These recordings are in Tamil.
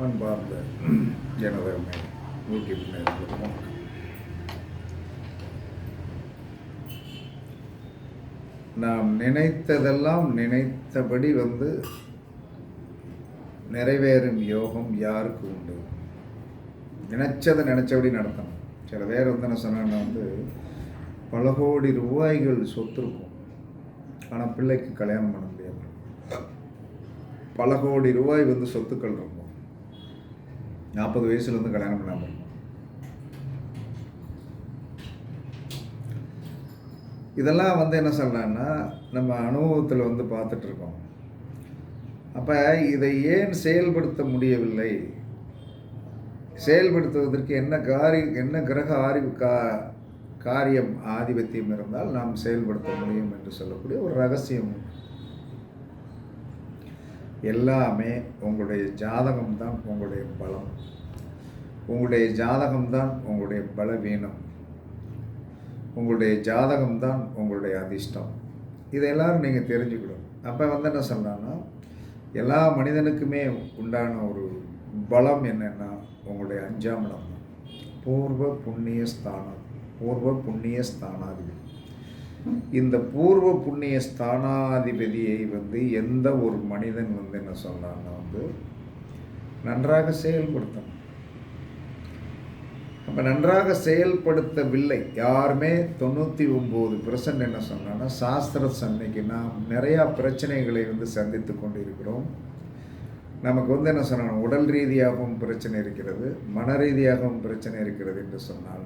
அன்பார்ந்த எனதருமை யூடியூப் நேயர்களுக்கு நாம் நினைத்ததெல்லாம் நினைத்தபடி வந்து நிறைவேறும் யோகம் யாருக்கு உண்டு? நினைச்சதை நினைச்சபடி நடத்தணும். சில பேர் வந்து என்ன சொன்னாங்கன்னா வந்து பல கோடி ரூபாய்கள் சொத்து இருக்கும் ஆனால் பிள்ளைக்கு கல்யாணம் பண்ண முடியாது. பல கோடி ரூபாய் வந்து சொத்துக்கள் இருக்கும். நாற்பது வயசுலேருந்து கல்யாணம் பண்ணாமல் இதெல்லாம் வந்து என்ன சொல்லலான்னா நம்ம அனுபவத்தில் வந்து பார்த்துட்ருக்கோம் அப்போ இதை ஏன் செயல்படுத்த முடியவில்லை? செயல்படுத்துவதற்கு என்ன காரி என்ன கிரக ஆரி கா காரியம் ஆதிபத்தியம் இருந்தால் நாம் செயல்படுத்த முடியும் என்று சொல்லக்கூடிய ஒரு ரகசியம். எல்லாமே உங்களுடைய ஜாதகம் தான் உங்களுடைய பலம். உங்களுடைய ஜாதகம் தான் உங்களுடைய பலவீனம். உங்களுடைய ஜாதகம் தான் உங்களுடைய அதிர்ஷ்டம். இதை எல்லோரும் நீங்கள் தெரிஞ்சுக்கணும். அப்போ வந்து என்ன சொல்கிறாங்கன்னா எல்லா மனிதனுக்குமே உண்டான ஒரு பலம் என்னென்னா உங்களுடைய அஞ்சாம் இடம் தான் பூர்வ புண்ணிய ஸ்தானம் பூர்வ புண்ணிய ஸ்தானாதிபதி இந்த பூர்வ புண்ணிய ஸ்தானாதிபதியை வந்து எந்த ஒரு மனிதன் வந்து என்ன சொன்னான்னா வந்து நன்றாக செயல்படுத்தணும். அப்போ நன்றாக செயல்படுத்தவில்லை. யாருமே தொண்ணூற்றி ஒம்பது பெர்சன்ட் என்ன சொன்னான்னா சாஸ்திர சன்னைக்கு நாம் நிறையா பிரச்சனைகளை வந்து சந்தித்து கொண்டு இருக்கிறோம் நமக்கு வந்து என்ன சொன்னாங்க உடல் ரீதியாகவும் பிரச்சனை இருக்கிறது மன ரீதியாகவும் பிரச்சனை இருக்கிறது என்று சொன்னால்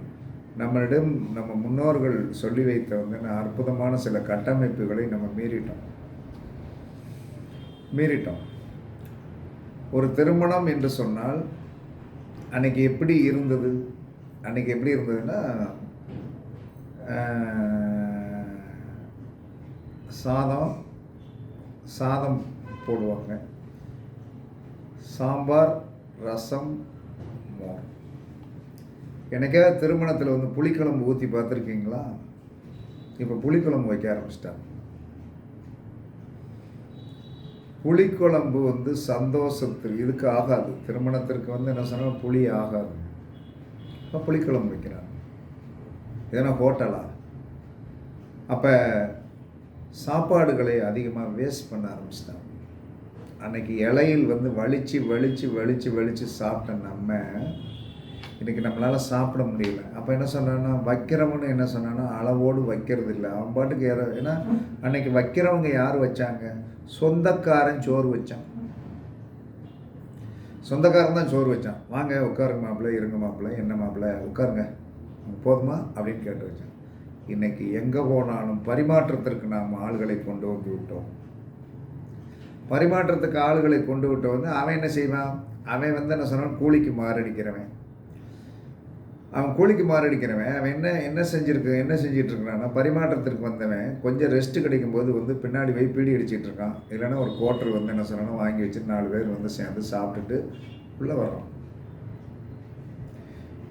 நம்மளிடம் நம்ம முன்னோர்கள் சொல்லி வைத்த வந்து அற்புதமான சில கட்டமைப்புகளை நம்ம மீறிட்டோம். மீறிட்டோம். ஒரு திருமணம் என்று சொன்னால் அன்னைக்கு எப்படி இருந்தது? அன்னைக்கு எப்படி இருந்ததுன்னா சாதம் சாதம் போடுவாங்க. சாம்பார் ரசம் மோர். எனக்கே திருமணத்தில் வந்து புளிக்குழம்பு ஊற்றி பார்த்துருக்கீங்களா? இப்போ புளிக்குழம்பு வைக்க ஆரம்பிச்சிட்டாங்க. புளிக்குழம்பு வந்து சந்தோஷத்துக்கு இதுக்கு ஆகாது. திருமணத்திற்கு வந்து என்ன சொன்னால் புளி ஆகாது. இப்போ புளிக்குழம்பு வைக்கிறாங்க. எதனா ஹோட்டலா? அப்போ சாப்பாடுகளை அதிகமாக வேஸ்ட் பண்ண ஆரம்பிச்சிட்டாங்க. அன்னைக்கு இலையில் வந்து வலிச்சு வலிச்சு வலிச்சு வலிச்சு சாப்பிட்ட நம்ம இன்றைக்கி நம்மளால் சாப்பிட முடியல. அப்போ என்ன சொன்னான்னா வைக்கிறவனு என்ன சொன்னான்னா அளவோடு வைக்கிறது இல்லை அவன் பாட்டுக்கு ஏற ஏன்னா அன்னைக்கு வைக்கிறவங்க யார் வச்சாங்க? சொந்தக்காரன் சோறு வச்சான். சொந்தக்காரன் தான் சோறு வச்சான். வாங்க உட்காருங்க மாப்பிள்ளை இருங்க மாப்பிள்ளை என்ன மாப்பிள்ளை உட்காருங்க. போதுமா? அப்படின்னு கேட்டு வச்சான். இன்னைக்கு எங்கே போனாலும் பரிமாற்றத்திற்கு நாம் ஆள்களை கொண்டு வந்து விட்டோம். பரிமாற்றத்துக்கு ஆளுகளை கொண்டு விட்ட வந்து அவன் என்ன செய்வான்? அவன் வந்து என்ன சொன்னான்? கூலிக்கு மாரடிக்கிறவன். அவன் கூலிக்கு மாரடிக்கிறவன் அவன் என்ன என்ன செஞ்சுருக்கு என்ன செஞ்சிட்ருக்கிறான்னா பரிமாற்றத்திற்கு வந்தவன் கொஞ்சம் ரெஸ்ட்டு கிடைக்கும் போது வந்து பின்னாடி போய் பீடி அடிச்சிட்டு இருக்கான் இல்லைன்னா ஒரு கோட்டர் வந்து என்ன சொல்லணும் வாங்கி வச்சுட்டு நாலு பேர் வந்து சேர்ந்து சாப்பிட்டுட்டு உள்ளே வர்றோம்.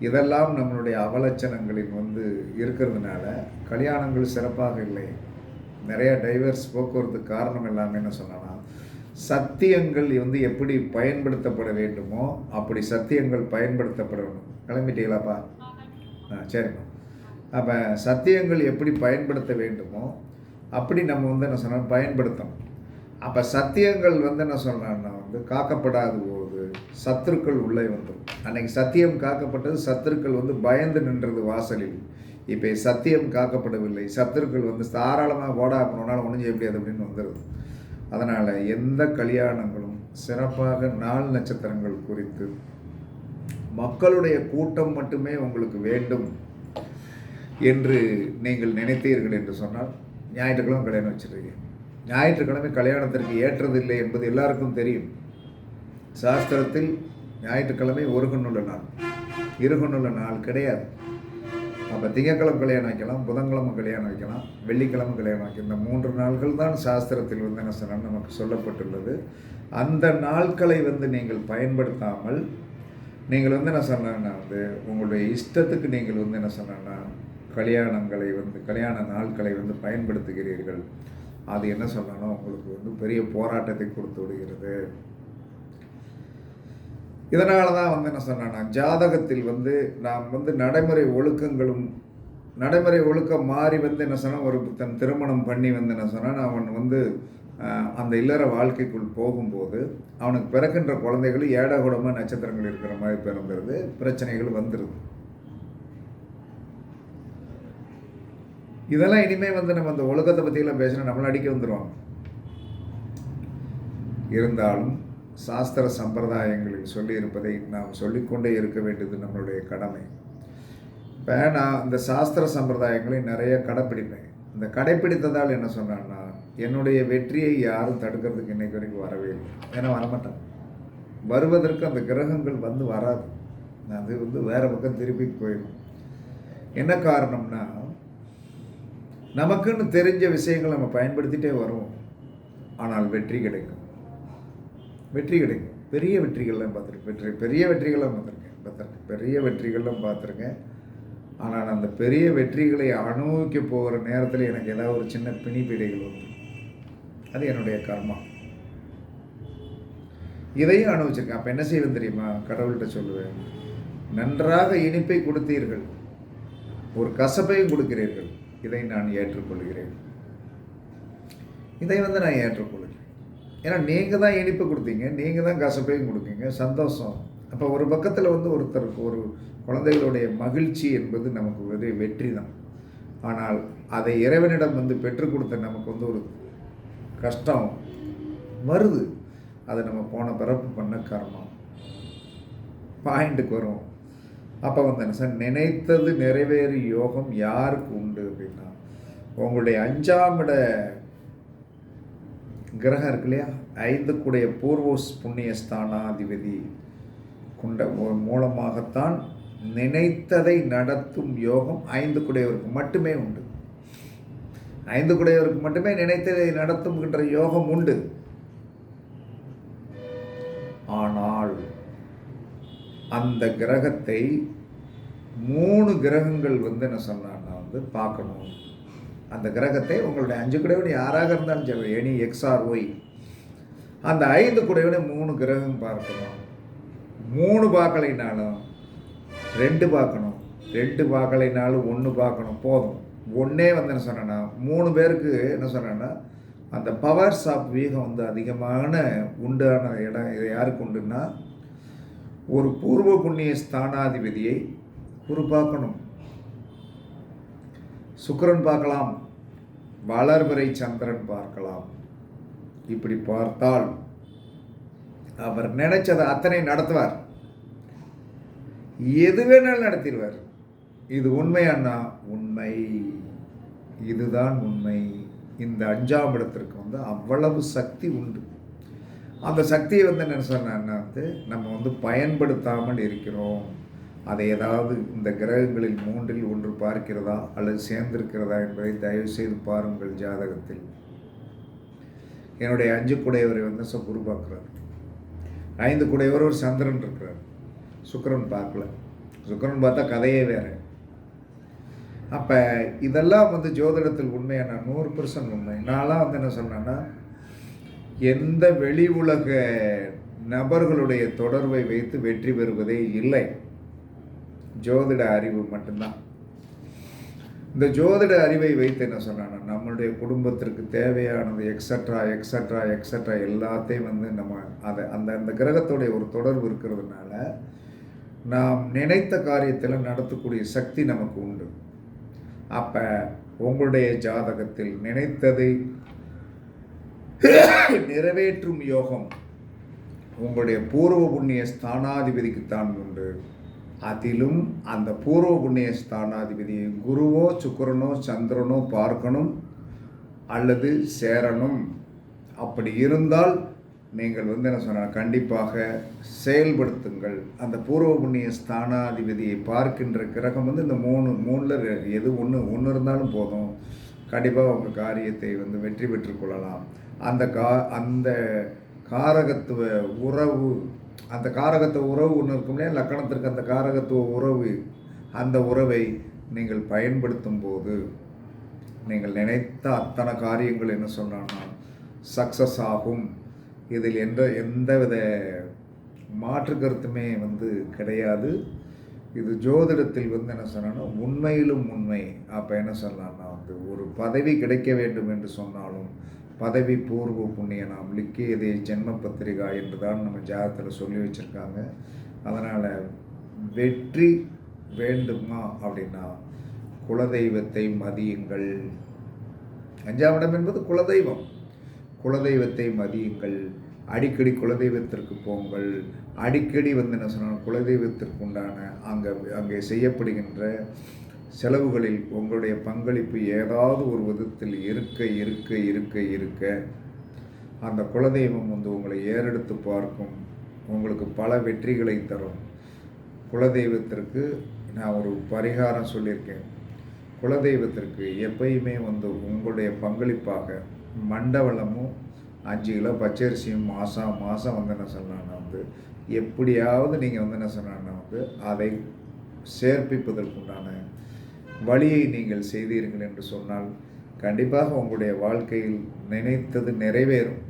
இதெல்லாம் நம்மளுடைய அவலட்சணங்களின் வந்து இருக்கிறதுனால கல்யாணங்கள் சிறப்பாக இல்லை. நிறைய டைவர்ஸ் போக்குவரத்து காரணம் எல்லாமே என்ன சொன்னான்னா சத்தியங்கள் வந்து எப்படி பயன்படுத்தப்பட வேண்டுமோ அப்படி சத்தியங்கள் பயன்படுத்தப்படணும். கிளம்பிட்டீங்களாப்பா? ஆ சரிம்மா. அப்போ சத்தியங்கள் எப்படி பயன்படுத்த வேண்டுமோ அப்படி நம்ம வந்து என்ன சொன்னோம் பயன்படுத்தணும். அப்போ சத்தியங்கள் வந்து என்ன சொன்னான்னா வந்து காக்கப்படாத போது சத்துருக்கள் உள்ளே வந்துடும் அன்னைக்கு சத்தியம் காக்கப்பட்டது சத்துருக்கள் வந்து பயந்து நின்றது வாசலில். இப்போ சத்தியம் காக்கப்படவில்லை. சத்துருக்கள் வந்து தாராளமாக ஓடாக்கணும்னால ஒன்றும் செய்ய முடியாது அப்படின்னு வந்துடுது அதனால் எந்த கல்யாணங்களும் சிறப்பாக நாள் நட்சத்திரங்கள் குறித்து மக்களுடைய கூட்டம் மட்டுமே உங்களுக்கு வேண்டும் என்று நீங்கள் நினைத்தீர்கள் என்று சொன்னால் ஞாயிற்றுக்கிழமை கல்யாணம் வச்சுருக்கீங்க. ஞாயிற்றுக்கிழமை கல்யாணத்திற்கு ஏற்றதில்லை என்பது எல்லாருக்கும் தெரியும். சாஸ்திரத்தில் ஞாயிற்றுக்கிழமை ஒரு கண்ணுள்ள நாள். இரு கண்ணுள்ள நாள் கிடையாது. அப்போ திங்கக்கிழமை கல்யாணம் வைக்கலாம் புதன்கிழமை கல்யாணம் வைக்கலாம் வெள்ளிக்கிழமை கல்யாணம் வைக்கலாம். இந்த மூன்று நாள்கள் தான் சாஸ்திரத்தில் வந்து என்ன சொன்னால் நமக்கு சொல்லப்பட்டுள்ளது. அந்த நாட்களை வந்து நீங்கள் பயன்படுத்தாமல் நீங்கள் வந்து என்ன சொன்னேன்னா வந்து உங்களுடைய இஷ்டத்துக்கு நீங்கள் வந்து என்ன சொன்னேன்னா கல்யாணங்களை வந்து கல்யாண நாட்களை வந்து பயன்படுத்துகிறீர்கள். அது என்ன சொன்னாலும் உங்களுக்கு வந்து பெரிய போராட்டத்தை கொடுத்து விடுகிறது. இதனால தான் வந்து என்ன சொன்னேன்னா ஜாதகத்தில் வந்து நாம் வந்து நடைமுறை ஒழுக்கங்களும் நடைமுறை ஒழுக்கம் மாறி வந்து என்ன சொன்னால் ஒரு தன் திருமணம் பண்ணி வந்து என்ன சொன்னால் அவன் வந்து அந்த இல்லற வாழ்க்கைக்குள் போகும்போது அவனுக்கு பிறக்கின்ற குழந்தைகள் ஏடகுடமாக நட்சத்திரங்கள் இருக்கிற மாதிரி பிறந்துருது பிரச்சனைகள் வந்துடுது இதெல்லாம் இனிமேல் வந்து நம்ம அந்த ஒழுக்கத்தை பற்றியெல்லாம் பேசினா நம்மளை அடிக்க வந்துடுவாங்க இருந்தாலும் சாஸ்திர சம்பிரதாயங்களில் சொல்லியிருப்பதை நாம் சொல்லிக்கொண்டே இருக்க வேண்டியது நம்மளுடைய கடமை. இப்போ நான் இந்த சாஸ்திர சம்பிரதாயங்களை நிறைய கடைப்பிடிப்பேன். இந்த கடைப்பிடித்ததால் என்ன சொன்னான்னா என்னுடைய வெற்றியை யாரும் தடுக்கிறதுக்கு இன்னைக்கு வரைக்கும் வரவே இல்லை. ஏன்னா வரமாட்டாங்க. வருவதற்கு அந்த கிரகங்கள் வந்து வராது. அது வந்து வேறு பக்கம் திருப்பி போயிடும். என்ன காரணம்னா நமக்குன்னு தெரிஞ்ச விஷயங்களை நம்ம பயன்படுத்திட்டே வருவோம். ஆனால் வெற்றி கிடைக்கும். வெற்றி கிடைக்கும். பெரிய வெற்றிகள்லாம் பார்த்துருக்கேன். வெற்றி பெரிய வெற்றிகள்லாம் பார்த்துருக்கேன். பார்த்துருக்கேன். பெரிய வெற்றிகள்லாம் பார்த்துருக்கேன். ஆனால் அந்த பெரிய வெற்றிகளை அனுபவிக்க போகிற நேரத்தில் எனக்கு ஏதாவது ஒரு சின்ன பிணிப்பிடைகள் உண்டு அது என்னுடைய கர்மா. இதையும் அனுபவிச்சிருக்கேன். அப்போ என்ன செய்வேன் தெரியுமா? கடவுள்கிட்ட சொல்லுவேன் நன்றாக இனிப்பை கொடுத்தீர்கள். ஒரு கசப்பையும் கொடுக்கிறீர்கள். இதை நான் ஏற்றுக்கொள்கிறேன். இதை வந்து நான் ஏற்றுக்கொள்கிறேன். ஏன்னா நீங்கள் தான் இனிப்பு கொடுத்தீங்க நீங்கள் தான் கசப்பையும் கொடுக்கீங்க சந்தோஷம். அப்போ ஒரு பக்கத்தில் வந்து ஒருத்தருக்கு ஒரு குழந்தைகளுடைய மகிழ்ச்சி என்பது நமக்கு ஒரு வெற்றி தான். ஆனால் அதை இறைவனிடம் வந்து பெற்றுக் கொடுத்த நமக்கு வந்து ஒரு கஷ்டம் வருது. அதை நம்ம போன பிறப்பு பண்ண கர்மம் பாயிண்ட்டுக்கு வரும். அப்போ வந்து என்ன சார்? நினைத்தது நிறைவேறு யோகம் யாருக்கு உண்டு அப்படின்னா உங்களுடைய அஞ்சாம் இட கிரகம் இருக்கு இல்லையா? ஐந்துக்குடைய பூர்வோஸ் புண்ணிய ஸ்தானாதிபதி கொண்ட மூ- மூலமாகத்தான் நினைத்ததை நடத்தும் யோகம் ஐந்து கூடையவருக்கு மட்டுமே உண்டு. ஐந்து குடையவருக்கு மட்டுமே நினைத்ததை நடத்துகின்ற யோகம் உண்டு. ஆனால் அந்த கிரகத்தை மூணு கிரகங்கள் வந்து என்ன சொன்னான்னா வந்து பார்க்கணும். அந்த கிரகத்தை உங்களுடைய அஞ்சு குடைவன் யாராக இருந்தாலும் சரி எனி எக்ஸ்ஆர் ஒய் அந்த ஐந்து குடைவனை மூணு கிரகம் பார்க்கணும். மூணு பார்க்கலைனாலும் ரெண்டு பார்க்கணும். ரெண்டு பார்க்கலைனாலும் ஒன்று பார்க்கணும் போதும். ஒன்றே வந்து என்ன சொன்னேன்னா மூணு பேருக்கு என்ன சொன்னேன்னா அந்த பவர் ஷாப் வீகம் வந்து அதிகமான உண்டான இடம் இது யாருக்கு உண்டுன்னா ஒரு பூர்வ புண்ணிய ஸ்தானாதிபதியை குரு பார்க்கணும். பார்க்கலாம் வளர்வரை சந்திரன் பார்க்கலாம். இப்படி பார்த்தால் அவர் நினைச்சதை அத்தனை நடத்துவார். எது வேணாலும் நடத்திடுவார். இது உண்மை அண்ணா உண்மை. இதுதான் உண்மை. இந்த அஞ்சாம் இடத்திற்கு வந்து அவ்வளவு சக்தி உண்டு. அந்த சக்தியை வந்து என்ன சொன்னான்னா வந்து நம்ம வந்து பயன்படுத்தாமல் இருக்கிறோம். அதை ஏதாவது இந்த கிரகங்களில் மூன்றில் ஒன்று பார்க்கிறதா அல்லது சேர்ந்திருக்கிறதா என்பதை தயவு செய்து பாருங்கள் ஜாதகத்தில். என்னுடைய அஞ்சு குடையவரை வந்து ச- குரு பார்க்குறார். ஐந்து குடையவர் ஒரு சந்திரன் இருக்கிறார். சுக்கரன் பார்க்கல. சுக்கரன் பார்த்தா கதையே வேறு. அப்போ இதெல்லாம் வந்து ஜோதிடத்தில் உண்மையான நூறு பர்சன்ட் உண்மை. நான்லாம் வந்து என்ன சொன்னேன்னா எந்த வெளி உலக நபர்களுடைய தொடர்பை வைத்து வெற்றி பெறுவதே இல்லை. ஜோதிட அறிவு மட்டும்தான். இந்த ஜோதிட அறிவை வைத்து என்ன சொன்னான்னா நம்மளுடைய குடும்பத்திற்கு தேவையானது எக்ஸட்ரா எக்ஸட்ரா எக்ஸட்ரா எல்லாத்தையும் வந்து நம்ம அதை அந்த அந்த கிரகத்துடைய ஒரு தொடர்பு இருக்கிறதுனால நாம் நினைத்த காரியத்தில் நடத்தக்கூடிய சக்தி நமக்கு உண்டு. அப்போ உங்களுடைய ஜாதகத்தில் நினைத்ததை நிறைவேற்றும் யோகம் உங்களுடைய பூர்வ புண்ணிய ஸ்தானாதிபதிக்குத்தான் உண்டு. அதிலும் அந்த பூர்வ புண்ணிய ஸ்தானாதிபதி குருவோ சுக்கிரனோ சந்திரனோ பார்க்கணும் அல்லது சேரணும். அப்படி இருந்தால் நீங்கள் வந்து என்ன சொன்னால் கண்டிப்பாக செயல்படுத்துங்கள். அந்த பூர்வ புண்ணிய ஸ்தானாதிபதியை பார்க்கின்ற கிரகம் வந்து இந்த மூணு மூணில் எது ஒன்று ஒன்று இருந்தாலும் போதும். கண்டிப்பாக உங்கள் காரியத்தை வந்து வெற்றி பெற்றுக்கொள்ளலாம் அந்த கா அந்த காரகத்துவ உறவு அந்த காரகத்துவ உறவு ஒன்று இருக்கும் இல்லையா? லக்கணத்திற்கு அந்த காரகத்துவ உறவு அந்த உறவை நீங்கள் பயன்படுத்தும் போது நீங்கள் நினைத்த அத்தனை காரியங்கள் என்ன சொன்னான்னா சக்ஸஸ் ஆகும். இதில் எந்த எந்தவித மாற்று கருத்துமே வந்து கிடையாது. இது ஜோதிடத்தில் வந்து என்ன சொன்னான்னா உண்மையிலும் உண்மை. அப்போ என்ன சொல்லலாம்னா வந்து ஒரு பதவி கிடைக்க வேண்டும் என்று சொன்னாலும் பதவி பூர்வ புண்ணியனாம் லிக்கியதே ஜென்ம பத்திரிகா என்று தான் நம்ம ஜாதகத்தில் சொல்லி வச்சுருக்காங்க. அதனால் வெற்றி வேண்டுமா அப்படின்னா குலதெய்வத்தை மதியுங்கள். அஞ்சாம் இடம் என்பது குலதெய்வம். குலதெய்வத்தை மதியுங்கள். அடிக்கடி குலதெய்வத்திற்கு போங்கள். அடிக்கடி வந்து என்ன சொன்னால் குலதெய்வத்திற்கு உண்டான அங்கே அங்கே செய்யப்படுகின்ற செலவுகளில் உங்களுடைய பங்களிப்பு ஏதாவது ஒரு விதத்தில் இருக்க இருக்க இருக்க இருக்க அந்த குலதெய்வம் வந்து உங்களை ஏறெடுத்து பார்க்கும். உங்களுக்கு பல வெற்றிகளை தரும். குலதெய்வத்திற்கு நான் ஒரு பரிகாரம் சொல்லியிருக்கேன். குலதெய்வத்திற்கு எப்பயுமே வந்து உங்களுடைய பங்களிப்பாக மண்டவளமும் அஞ்சு கிலோ பச்சரிசியும் மாதம் மாதம் வந்து என்ன சொன்னான்னா வந்து எப்படியாவது நீங்கள் வந்து என்ன சொன்னான்னா வந்து அதை சேர்ப்பிப்பதற்குண்டான வழியை நீங்கள் செய்தீர்கள் என்று சொன்னால் கண்டிப்பாக உங்களுடைய வாழ்க்கையில் நினைத்தது நிறைவேறும்.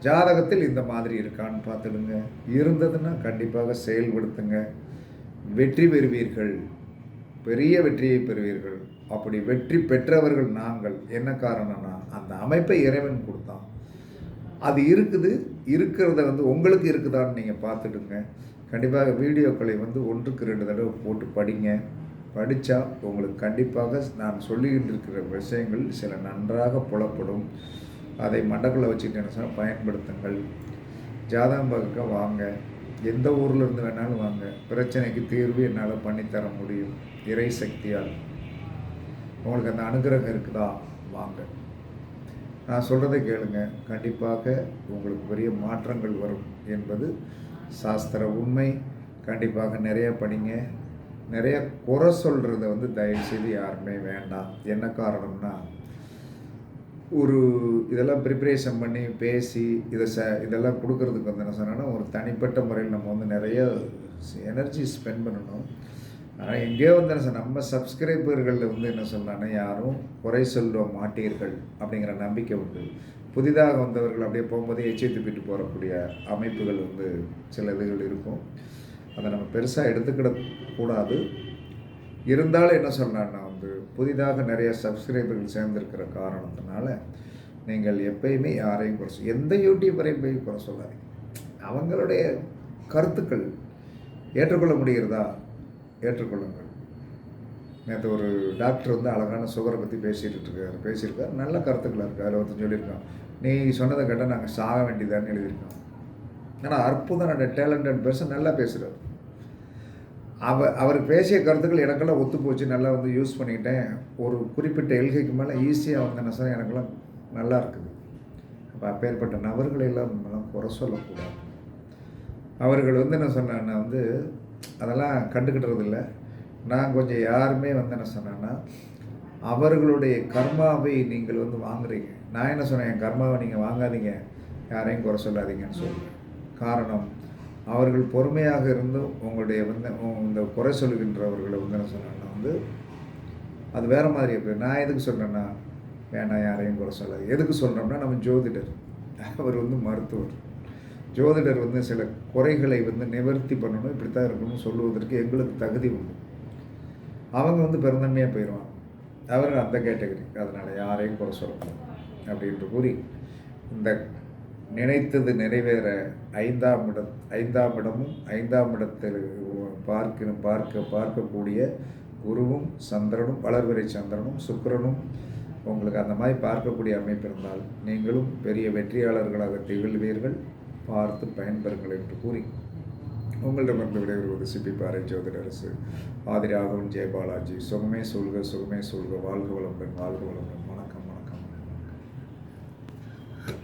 ஜாதகத்தில் இந்த மாதிரி இருக்கான்னு பார்த்துடுங்க. இருந்ததுன்னா கண்டிப்பாக செயல்படுத்துங்க. வெற்றி பெறுவீர்கள். பெரிய வெற்றியை பெறுவீர்கள். அப்படி வெற்றி பெற்றவர்கள் நாங்கள். என்ன காரணம்னா அந்த அமைப்பை இறைவன் கொடுத்தான். அது இருக்குது இருக்கிறத வந்து உங்களுக்கு இருக்குதான்னு நீங்கள் பார்த்துடுங்க. கண்டிப்பாக வீடியோக்களை வந்து ஒன்றுக்கு ரெண்டு தடவை போட்டு படிங்க. படித்தா உங்களுக்கு கண்டிப்பாக நான் சொல்லிக்கிட்டு இருக்கிற விஷயங்கள் சில நன்றாக புலப்படும். அதை மண்டக்குள்ளே வச்சுட்டு என்ன சொன்னால் பயன்படுத்துங்கள். ஜாதகம் பார்க்க வாங்க. எந்த ஊரில் இருந்து வேணாலும் வாங்க. பிரச்சனைக்கு தீர்வு என்னால் பண்ணித்தர முடியும். இறை சக்தியால். உங்களுக்கு அந்த அனுகிரகம் இருக்குதா? வாங்க. நான் சொல்கிறத கேளுங்க. கண்டிப்பாக உங்களுக்கு பெரிய மாற்றங்கள் வரும் என்பது சாஸ்திர உண்மை. கண்டிப்பாக நிறைய படிங்க. நிறைய குறை சொல்கிறத வந்து தயவுசெய்து யாருமே வேண்டாம். என்ன காரணம்னா ஒரு இதெல்லாம் ப்ரிப்பரேஷன் பண்ணி பேசி இதை ச இதெல்லாம் கொடுக்கறதுக்கு வந்து என்ன சொன்னால் ஒரு தனிப்பட்ட முறையில் நம்ம வந்து நிறைய எனர்ஜி ஸ்பெண்ட் பண்ணணும். ஆனால் எங்கேயோ வந்து என்ன நம்ம சப்ஸ்கிரைபர்களில் வந்து என்ன சொல்லலாம்னா யாரும் குறை சொல்ல மாட்டீர்கள் அப்படிங்கிற நம்பிக்கை உண்டு. புதிதாக வந்தவர்கள் அப்படியே போகும்போது எச்சை துப்பிட்டு போகக்கூடிய அமைப்புகள் வந்து சில இதுகள் இருக்கும். அதை நம்ம பெருசாக எடுத்துக்கிட கூடாது. இருந்தாலும் என்ன சொல்லலாம்னா வந்து புதிதாக நிறைய சப்ஸ்கிரைபர்கள் சேர்ந்துருக்கிற காரணத்தினால நீங்கள் எப்பயுமே யாரையும் குறை சொல் எந்த யூடியூபரையும் போய் குறை சொல்லாதீங்க. அவங்களுடைய கருத்துக்கள் ஏற்றுக்கொள்ள முடிகிறதா? ஏற்றுக்கொள்ளுங்கள். நேற்று ஒரு டாக்டர் வந்து அழகான சுகரை பற்றி பேசிகிட்டு இருக்காரு. பேசியிருக்கார். நல்ல கருத்துக்களாக இருக்குது அதில் ஒருத்தர் சொல்லியிருக்கான். நீ சொன்னதை கேட்டால் நாங்கள் சாக வேண்டியதான்னு எழுதியிருக்கோம் ஆனால் அற்புதம் நல்ல டேலண்டட் பர்சன் நல்லா பேசுகிறார் அவ அவர் பேசிய கருத்துக்கள் எனக்கெல்லாம் ஒத்து போச்சு. நல்லா வந்து யூஸ் பண்ணிக்கிட்டேன். ஒரு குறிப்பிட்ட எல்கைக்கு மேலே ஈஸியாக வந்து என்ன சொன்னால் எனக்கெல்லாம் நல்லா இருக்குது. அப்போ அப்பேற்பட்ட நபர்களை எல்லாம் நம்மளாம் குறை சொல்லக்கூடாது. அவர்கள் வந்து என்ன சொன்னாங்கன்னா வந்து அதெல்லாம் கண்டுக்கிட்டுறது இல்லை நான் கொஞ்சம் யாருமே வந்து என்ன சொன்னேன்னா அவர்களுடைய கர்மாவை நீங்கள் வந்து வாங்குறீங்க. நான் என்ன சொன்னேன்? என் கர்மாவை நீங்கள் வாங்காதீங்க. யாரையும் குறை சொல்லாதீங்கன்னு சொல்லுவேன் காரணம் அவர்கள் பொறுமையாக இருந்தும் உங்களுடைய வந்து இந்த குறை சொல்கின்றவர்களை வந்து என்ன சொன்னேன்னா வந்து அது வேறு மாதிரி இருக்குது நான் எதுக்கு சொன்னேன்னா வேணாம் யாரையும் குறை சொல்லாது எதுக்கு சொல்கிறோம்னா நம்ம ஜோதிடர். அவர் வந்து மருத்துவர். ஜோதிடர் வந்து சில குறைகளை வந்து நிவர்த்தி பண்ணணும் இப்படி தான் இருக்கணும்னு சொல்லுவதற்கு எங்களுக்கு தகுதி உண்டு. அவங்க வந்து பெருந்தன்மையாக போயிடுவாங்க அவர் அந்த கேட்டகரி. அதனால் யாரையும் குறை சொல்லக்கூடாது அப்படின்ட்டு கூறி இந்த நினைத்தது நிறைவேற ஐந்தாம் இடம் ஐந்தாம் இடமும் ஐந்தாம் இடத்தில் பார்க்க பார்க்க பார்க்கக்கூடிய குருவும் சந்திரனும் வளர்வரை சந்திரனும் சுக்கரனும் உங்களுக்கு அந்த மாதிரி பார்க்கக்கூடிய அமைப்பு இருந்தால் நீங்களும் பெரிய வெற்றியாளர்களாக திகழ்வீர்கள். பார்த்து பயன்பெறுங்கள் என்று கூறி உங்களிடமிருந்து விடைபெறுவது சிபி பாறை ஜோதிடரசு ஆதிராகவன் ஜெயபாலாஜி. சுகமே சொல்க சுகமே சொல்க வாழ்க வளமுடன் வாழ்க வளமுடன்